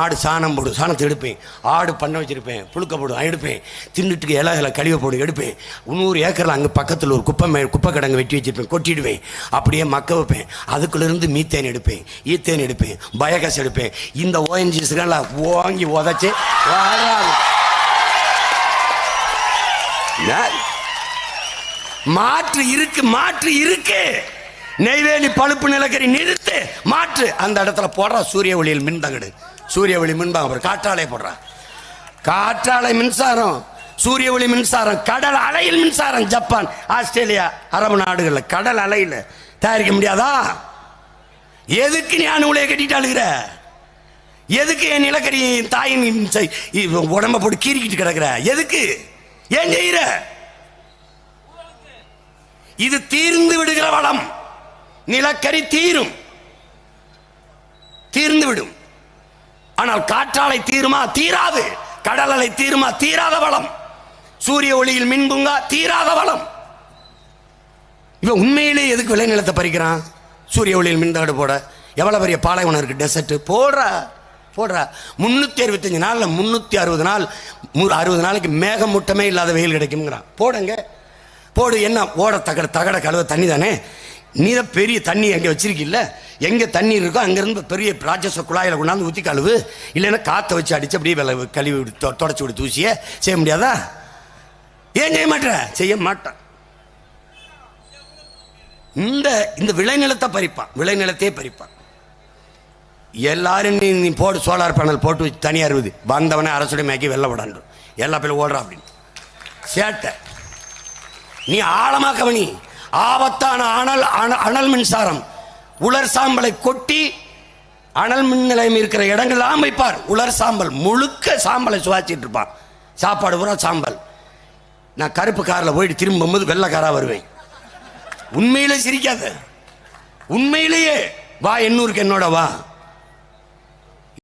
ஆடு சாணம் போடும் சாணத்தை எடுப்பேன். ஆடு பண்ண வச்சுருப்பேன் புழுக்க போடும் எடுப்பேன். தின்னுட்டுக்கு இலைகளை கழிவை போடும் எடுப்பேன். நூறு ஏக்கரில் அங்கே பக்கத்தில் ஒரு குப்பை மே குப்பை கிடங்கு வெட்டி வச்சிருப்பேன் கொட்டிடுவேன். அப்படியே மக்க வைப்பேன். அதுக்குள்ளேருந்து மீத்தேன் எடுப்பேன் ஈத்தேன் எடுப்பேன் பயோகேஸ் எடுப்பேன். இந்த ஓஎன்ஜிஸ்லாம் ஓங்கி உதச்சி மாற்று இருக்கு மாற்று இருக்கு. நெய்வேலி பழுப்பு நிலக்கரி நிறுத்து மாற்று. அந்த இடத்துல போடுற சூரிய ஒளியில் மின் தகடு. சூரிய ஒளி மின்பாங்க அப்புறம் காற்றாலை போடுறா காற்றாலை மின்சாரம் சூரிய ஒளி மின்சாரம் கடல் அலையில் மின்சாரம் ஜப்பான் ஆஸ்திரேலியா அரபு நாடுகளில் கடல் அலையில் தயாரிக்க முடியாதா? எதுக்கு நீ அணுகுலையை கட்டிட்டு அழுகிற? எதுக்கு என் நிலக்கரி என் தாயின் செய்- உடம்ப போட்டு கீறிக்கிட்டு கிடக்குற? எதுக்கு? ஏன் செய்யற? இது தீர்ந்து விடுகிற வளம். நிலக்கரி தீரும். தீர்ந்து விடும். ஆனால் காற்றாலை தீருமா? தீராது. கடல் அலை தீருமா? தீராத வளம். சூரிய ஒளியில் மின்புங்கா தீராத வளம். இவன் உண்மையிலே எதுக்கு விளைநிலத்தை பறிக்கிறான்? சூரிய ஒளியில் மின்தாடு போட. எவ்வளோ பெரிய பாலைவனம் இருக்கு டெசர்ட்டு போடுறா. போடுறா. முந்நூற்றி அறுபத்தஞ்சு நாளில் முந்நூற்றி அறுபது நாள் அறுபது நாளைக்கு மேகம் முட்டமே இல்லாத வெயில் கிடைக்குங்கிறான் போடுங்க. போடு என்ன? ஓட தகட தகட கழுவ தண்ணி தானே நீ தான் பெரிய தண்ணி எங்கே வச்சிருக்கில்ல? எங்கே தண்ணி இருக்கோ அங்கேருந்து பெரிய ராட்சச குழாயில் கொண்டாந்து ஊற்றி கழுவு. இல்லைன்னா காற்றை வச்சு அடிச்சு அப்படியே வில கழுவி விடு தொ- தொடச்சி விடு தூசியை. செய்ய முடியாதா? ஏன் செய்ய மாட்டேற? செய்ய மாட்டான். இந்த இந்த விளைநிலத்தை பறிப்பான். விளைநிலத்தையே பறிப்பான். எல்லாரும் நீ நீ போடு சோலார் பேனல் போட்டு வச்சு தனியாக இருக்குது. வந்தவனே அரசுடைய மேக்கி வெள்ள விடான்றும் எல்லா பேரும் ஓடுறா அப்படின்னு. சேட்டை. நீ ஆழமாக கவனி. ஆபத்தான அனல் அன- அனல் மின்சாரம். உலர் சாம்பலை கொட்டி அனல் மின் நிலையம் இருக்கிற இடங்கள்லாம் வைப்பார் உலர் சாம்பல் முழுக்க சாம்பலை சுவாச்சிட்டு இருப்பான். சாப்பாடு பூரா சாம்பல். நான் கருப்பு காரில் போயிட்டு திரும்பும்போது வெள்ளை வருவேன். உண்மையிலே சிரிக்காத. உண்மையிலேயே வா எண்ணூருக்கு என்னோட வா.